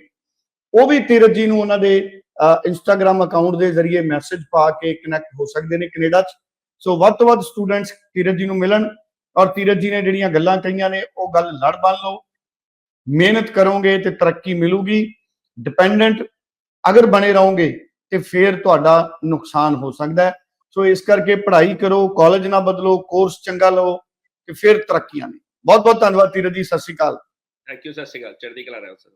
ਉਹ ਵੀ ਤੀਰਜ ਜੀ ਨੂੰ ਉਹਨਾਂ ਦੇ ਇੰਸਟਾਗ੍ਰam ਅਕਾਊਂਟ ਦੇ ਜ਼ਰੀਏ ਮੈਸੇਜ ਪਾ ਕੇ ਕਨੈਕਟ ਹੋ ਸਕਦੇ ਨੇ ਕੈਨੇਡਾ 'ਚ। ਸੋ ਵੱਧ ਤੋਂ ਵੱਧ ਸਟੂਡੈਂਟਸ ਧੀਰਜ ਜੀ ਨੂੰ ਮਿਲਣ ਔਰ ਧੀਰਜ ਜੀ ਨੇ ਜਿਹੜੀਆਂ ਗੱਲਾਂ ਕਹੀਆਂ ਨੇ, ਉਹ ਗੱਲ ਲੜ ਬਣ ਲਓ। ਮਿਹਨਤ ਕਰੋਗੇ ਤੇ ਤਰੱਕੀ ਮਿਲੂਗੀ। ਡਿਪੈਂਡੈਂਟ ਅਗਰ ਬਣੇ ਰਹੋਗੇ ਤੇ ਫਿਰ ਤੁਹਾਡਾ ਨੁਕਸਾਨ ਹੋ ਸਕਦਾ ਹੈ। ਸੋ ਇਸ ਕਰਕੇ ਪੜ੍ਹਾਈ ਕਰੋ ਕਾਲਜ ਨਾ ਬਦਲੋ ਕੋਰਸ ਚੰਗਾ ਲਓ ਤੇ ਫਿਰ ਤਰੱਕੀਆਂ ਨੇ। ਬਹੁਤ ਬਹੁਤ ਧੰਨਵਾਦ ਤੀਰਜ ਜੀ, ਸਤਿ ਸ਼੍ਰੀ ਅਕਾਲ। ਥੈਂਕ ਯੂ ਸਤਿ ਸ਼੍ਰੀ ਅਕਾਲ। ਚੜ੍ਹਦੀ ਕਲਾ ਰਹੋ ਸਰ।